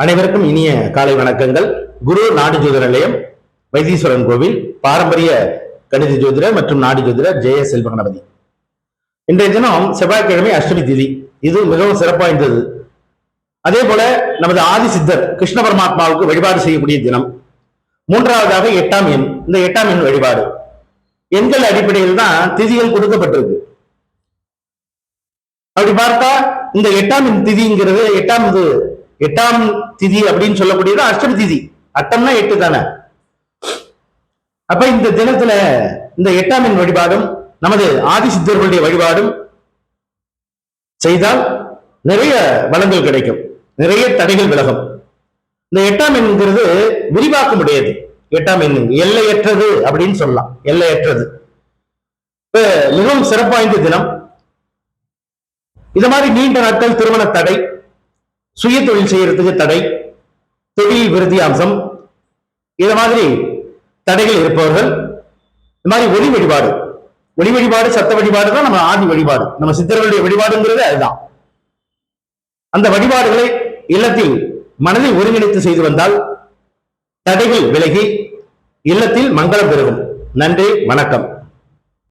அனைவருக்கும் இனிய காலை வணக்கங்கள். குரு நாடு ஜோதிட நிலையம் வைத்தீஸ்வரன் கோவில் பாரம்பரிய கணித ஜோதிடர் மற்றும் நாடு ஜோதிடர் ஜெய செல்வ கணபதி இன்றைய தினம் செவ்வாய்க்கிழமை அஷ்டமி திதி. இது மிகவும் சிறப்பாய்ந்தது. அதே போல நமது ஆதி சித்தர் கிருஷ்ண பரமாத்மாவுக்கு வழிபாடு செய்யக்கூடிய தினம். மூன்றாவதாக எட்டாம் எண். இந்த எட்டாம் எண் வழிபாடு. எண்கள் அடிப்படையில் தான் திதிகள் கொடுக்கப்பட்டிருக்கு. அப்படி பார்த்தா இந்த எட்டாம் எண் திதிங்கிறது எட்டாம் எட்டாம் திதி அப்படின்னு சொல்லக்கூடியது அஷ்டமி திதி. அட்டம்னா எட்டு தானே? அப்ப இந்த தினத்துல இந்த எட்டாம் வழிபாடும் நமது ஆதி சித்தர்களுடைய வழிபாடும் செய்தால் நிறைய வளங்கள் கிடைக்கும். நிறைய தடைகள் விலகும். இந்த எட்டாம் எண்ங்கிறது விரிவாக்க முடியாது எட்டாம் எண் எல்லையற்றது அப்படின்னு சொல்லலாம். எல்லையற்றது. இப்ப மிகவும் சிறப்பு வாய்ந்த தினம். இது மாதிரி நீண்ட நாட்கள் திருமண தடை சுய தொழில் செய்யறதுக்கு தடை தொழில் விருத்தி அம்சம் இது மாதிரி தடைகள் இருப்பவர்கள் இந்த மாதிரி ஒளி வழிபாடு. ஒளி வழிபாடு சத்த வழிபாடு தான் நம்ம ஆதி வழிபாடு. நம்ம சித்தர்களுடைய வழிபாடுங்கிறது அதுதான். அந்த வழிபாடுகளை இல்லத்தில் மனதை ஒருங்கிணைத்து செய்து வந்தால் தடைகள் விலகி இல்லத்தில் மங்களம் பெருகும். நன்றி வணக்கம்.